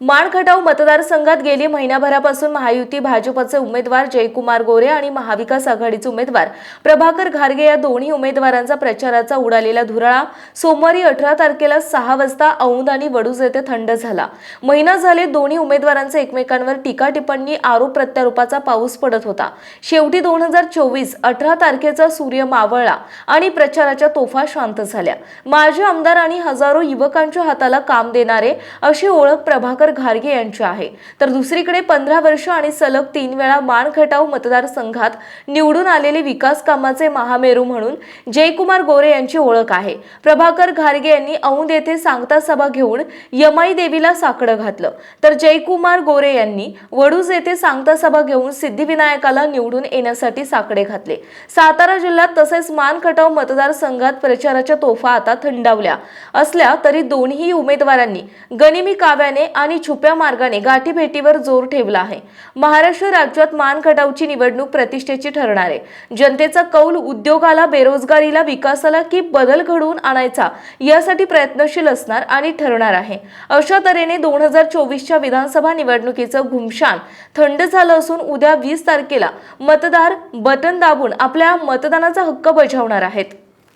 माणखटाव मतदारसंघात गेली महिन्याभरापासून महायुती भाजपचे उमेदवार जयकुमार गोरे आणि महाविकास आघाडीचे उमेदवार प्रभाकर घारगे या दोन्ही उमेदवारांचा प्रचाराचा उडालेला धुराळा. सोमवारी अठरा तारखेला सहा वाजता औंध आणि वडूज येथे थंड झाला. महिना झाले दोन्ही उमेदवारांचे एकमेकांवर टीका टिप्पणी आरोप प्रत्यारोपाचा पाऊस पडत होता. शेवटी दोन हजार चोवीस अठरा तारखेचा सूर्य मावळला आणि प्रचाराच्या तोफा शांत झाल्या. माजी आमदार आणि हजारो युवकांच्या हाताला काम देणारे अशी ओळख प्रभाकर घारगे यांची आहे. तर दुसरीकडे पंधरा वर्ष आणि सलग तीन वेळा मानखटाव मतदारसंघात निवडून आलेले विकास कामाचे महामेरू म्हणून जयकुमार गोरे यांची ओळख आहे. प्रभाकर घारगे यांनी औंध येथे सांगता सभा घेऊन यमाई देवीला साकडं घातलं. तर जयकुमार गोरे यांनी वडूज येथे सांगता सभा घेऊन सिद्धिविनायकाला निवडून येण्यासाठी साकडे घातले. सातारा जिल्ह्यात तसेच मानखटाव मतदारसंघात प्रचाराच्या तोफा आता थंडावल्या असल्या तरी दोन्ही उमेदवारांनी गनिमी काव्याने आणि छुप्या मार्गाने गाठीभेटीवर जोर ठेवला आहे. महाराष्ट्र राज्यात मानखटावची निवडणूक प्रतिष्ठेची ठरणार आहे. जनतेचा कौल उद्योगाला बेरोजगारीला विकासाला की बदल घडवून आणायचा यासाठी प्रयत्नशील असणार आणि ठरणार आहे. अशा तऱ्हेने दोन हजार चोवीसच्या विधानसभा निवडणुकीचं घुमशान थंड झालं असून उद्या वीस तारखेला मतदार बटन दाबून आपल्या मतदानाचा हक्क बजावणार आहेत.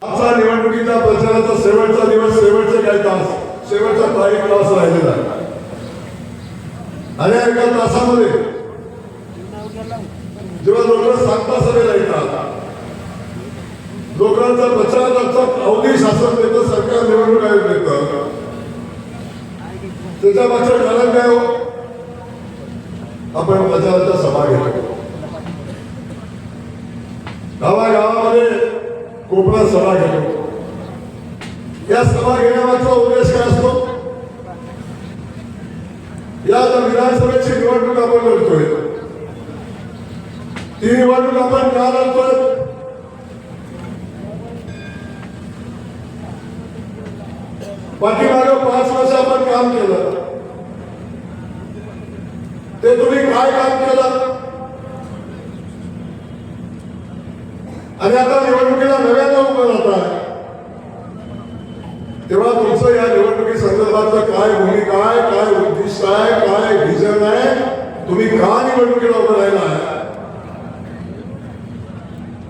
आजचा निवडणुकीचा प्रचाराचा शेवटचा दिवस शेवटचे काही तास? शेवटचा काही तास राहिलेला आणि एका तासामध्ये जेव्हा लोक सात सभेला येतात लोकांचा प्रचार अवधी शासन देतं सरकार निवडणूक आयोग देतं. त्याच्या मागचं कारण काय हो आपण प्रचाराचा सभा घेतो गावागावामध्ये कोकणात सभा घेतो. या सभा घेण्यामागचा उद्देश काय असतो या आता विधानसभेची निवडणूक आपण लढतोय. ती निवडणूक आपण का लढतोय? पाठीमागे पाच वर्ष आपण काम केलं. ते तुम्ही काय काम केलं? आणि आता निवडणुकीला नव्यानं उभं राहताय. तेव्हा तुमचं या निवडणुकी संदर्भातलं काय भूमिका आहे काय उद्दिष्ट आहे काय विजन आहे तुम्ही का निवडणुकीला उभं राहिला आहे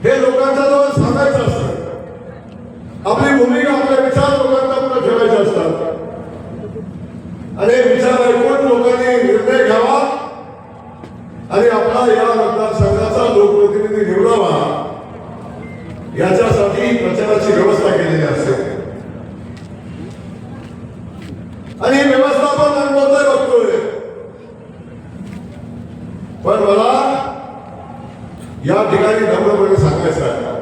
हे लोकांच्या जवळ सांगायचं असतं आपली भूमिका आपले विचार लोकांच्या पुढे ठेवायचे असतात आणि हे विचार ऐकून लोकांनी निर्णय घ्यावा आणि आपला या मतदारसंघाचा लोकप्रतिनिधी निवडावा याच्यासाठी प्रचाराची व्यवस्था केलेली असते आणि ही व्यवस्था पण अनुभवतोय बघतोय पण मला या ठिकाणी नम्रपणे सांगायचं आहे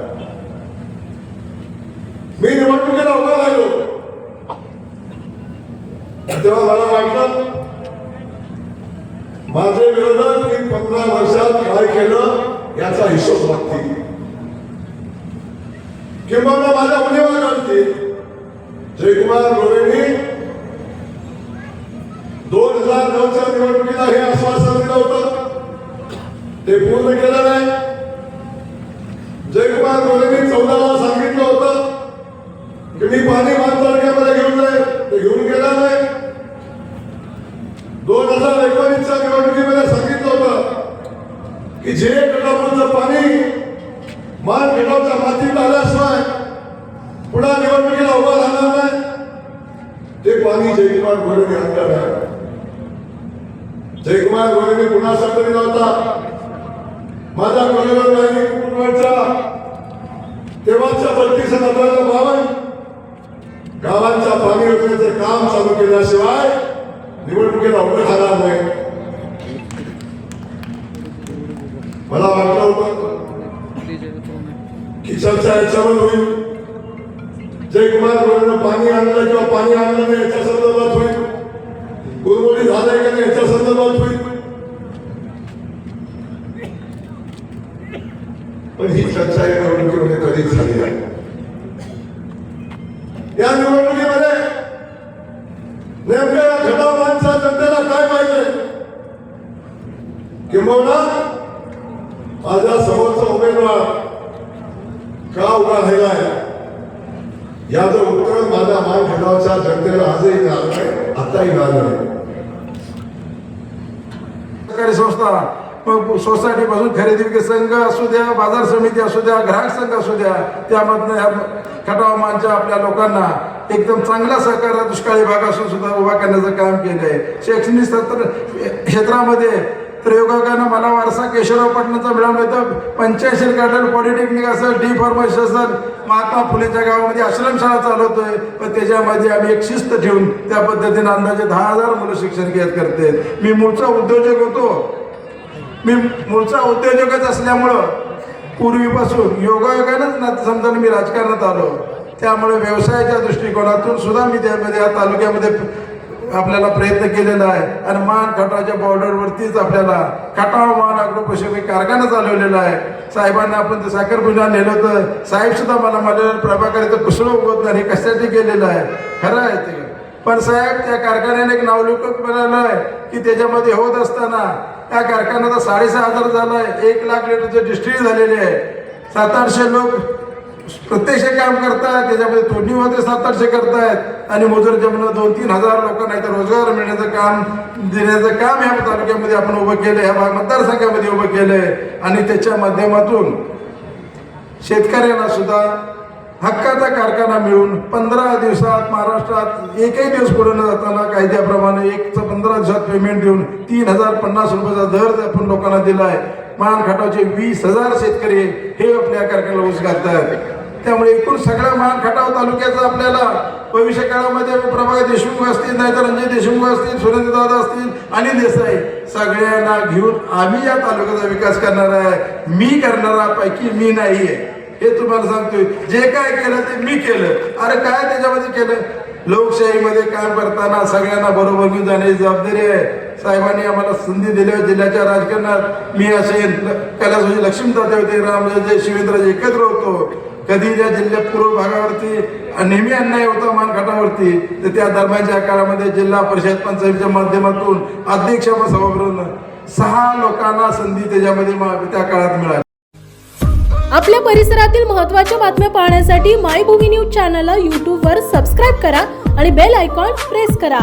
मी निवडणुकीला उभा राहिलो तेव्हा मला वाटलं माझे विरोधक मी पंधरा वर्षात काय केलं याचा हिशोब मागतील किंवा माझ्या मुलीवर घालतील जयकुमार गोरेंनी दोन हजार नऊच्या निवडणुकीला हे आश्वासन दिलं होतं. ते पूर्ण केलं नाही. जयकुमार गोरेंनी चौदाला सांगितलं होतं की मी पाणी मला घेऊन जाईल. ते घेऊन गेला नाही. हजार एकोणीसच्या निवडणुकीमध्ये सांगितलं होतं की जे गटापूरचं पाणी मान गटावच्या मातीत आल्याशिवाय पुन्हा निवडणुकीला उभा राहणार नाही ते पाणी जयकुमार गोरेने आणलं आहे जयकुमार गोरेने पुन्हा शब्द दिला होता माझ्या कोलेवर नाही कुटुंबाच्या तेव्हाच्या बत्तीस हजार बावन गावांच्या पाणी योजनेचं काम चालू केल्याशिवाय निवडणुकीत उभं झाल्यामुळे मला वाटलं होतं की चर्चा याच्यावर होईल. जयकुमार गोरेनं पाणी आणलं किंवा पाणी आणलं नाही याच्या संदर्भात होईल. गुरुमुली झालंय का नाही याच्या संदर्भात होईल. पण ही चर्चा या निवडणुकीमध्ये कधीच झाली नाही. या निवडणुकीमध्ये नेमक्या या घटावांचा जनतेला काय पाहिजे किंबहुना माझ्या समोरचा उमेदवार का उभा राहिला आहे? याचं उत्तर माझ्या मान खटावच्या जनतेला आजही मिळालं नाही आताही मिळालं नाही. सहकारी संस्था सोसायटी पासून खरेदी विक्री संघ असू द्या बाजार समिती असू द्या ग्राहक संघ असू द्या त्यामधनं ह्या खटावमानच्या आपल्या लोकांना एकदम चांगला सहकार दुष्काळी भागासून सुद्धा उभा करण्याचं काम केलं आहे शैक्षणिक सत्र क्षेत्रामध्ये प्रयोगानं मला वारसा केशवराव पाटणाचा मिळवला तर पंच्याऐंशी कॅटल पॉलिटेक्निक असेल डी फार्मसी असेल महात्मा फुलेच्या गावामध्ये आश्रमशाळा चालवतोय. पण त्याच्यामध्ये आम्ही एक शिस्त ठेवून त्या पद्धतीने अंदाजे दहा हजार मुलं शिक्षण घेत करते मी मूळचा उद्योजक होतो. मी मूळचा उद्योजकच असल्यामुळं पूर्वीपासून योगायोगानंच ना समजा मी राजकारणात आलो. त्यामुळे व्यवसायाच्या दृष्टिकोनातून सुद्धा मी त्यामध्ये या तालुक्यामध्ये आपल्याला प्रयत्न केलेला आहे. आणि मान खटाच्या बॉर्डरवरतीच आपल्याला खटाव मान अग्रो पशुपी कारखाना चालवलेला आहे. साहेबांना आपण ते साखर पुन्हा नेलं होतं. साहेब सुद्धा मला मला प्रभाकर इथं कुसळ उगवत नाही कशासाठी केलेलं आहे? खरं आहे ते. पण साहेब त्या कारखान्याने एक नावलौकिक बनवलं आहे की त्याच्यामध्ये होत असताना त्या कारखान्याचा साडेसहा हजार झाला आहे एक लाख लिटरचे डिस्ट्री झालेले आहे. सात आठशे लोक प्रत्यक्ष काम करतायत त्याच्यामध्ये तोडणी होते सात आठशे करतायत. आणि मजूर जमणं दोन तीन हजार लोकांना इथं रोजगार मिळण्याचं काम देण्याचं काम ह्या तालुक्यामध्ये आपण उभं केलं ह्या भाग मतदारसंघामध्ये उभं केलंय. आणि त्याच्या माध्यमातून शेतकऱ्यांना सुद्धा हक्काचा कारखाना मिळून पंधरा दिवसात महाराष्ट्रात एकही दिवस पुढे न जाताना कायद्याप्रमाणे एक पंधरा दिवसात पेमेंट देऊन तीन हजार पन्नास रुपयाचा दर आपण लोकांना दिला आहे मान खटावचे वीस हजार शेतकरी हे आपल्या कारखान्याला ऊस घालतात त्यामुळे एकूण सगळ्या महान खटाव तालुक्याचा आपल्याला भविष्य काळामध्ये प्रभाग देशमुख असतील नाहीतर रणजित देशमुख असतील सुरेंद्र दादा असतील अनिल देसाई सगळ्यांना घेऊन आम्ही या तालुक्याचा विकास करणार आहे. मी करणारा पैकी मी नाहीये. हे तुम्हाला सांगतोय. जे काय केलं ते मी केलं. अरे काय त्याच्यामध्ये केलं? लोकशाहीमध्ये काम करताना सगळ्यांना बरोबर घेऊन जाण्याची जबाबदारी आहे. साहेबांनी आम्हाला संधी दिल्या जिल्ह्याच्या राजकारणात. मी असेल कलासुद्धा लक्ष्मी दादा होते रामराजे शिवेंद्रजी एकत्र होतो. कधी ज्या जिल्ह्यात पूर्व भागावरती नेहमी अन्याय होता मानखाटावरती तर त्या दरम्यानच्या काळामध्ये जिल्हा परिषद पंचायतीच्या माध्यमातून अध्यक्ष व सभागृह सहा लोकांना संधी त्याच्यामध्ये त्या काळात मिळाली. आपल्या परिसरातील महत्त्वाच्या बातम्या पाहण्यासाठी मायभूमी न्यूज चॅनलला यूट्यूबवर सबस्क्राईब करा आणि बेल आयकॉन प्रेस करा.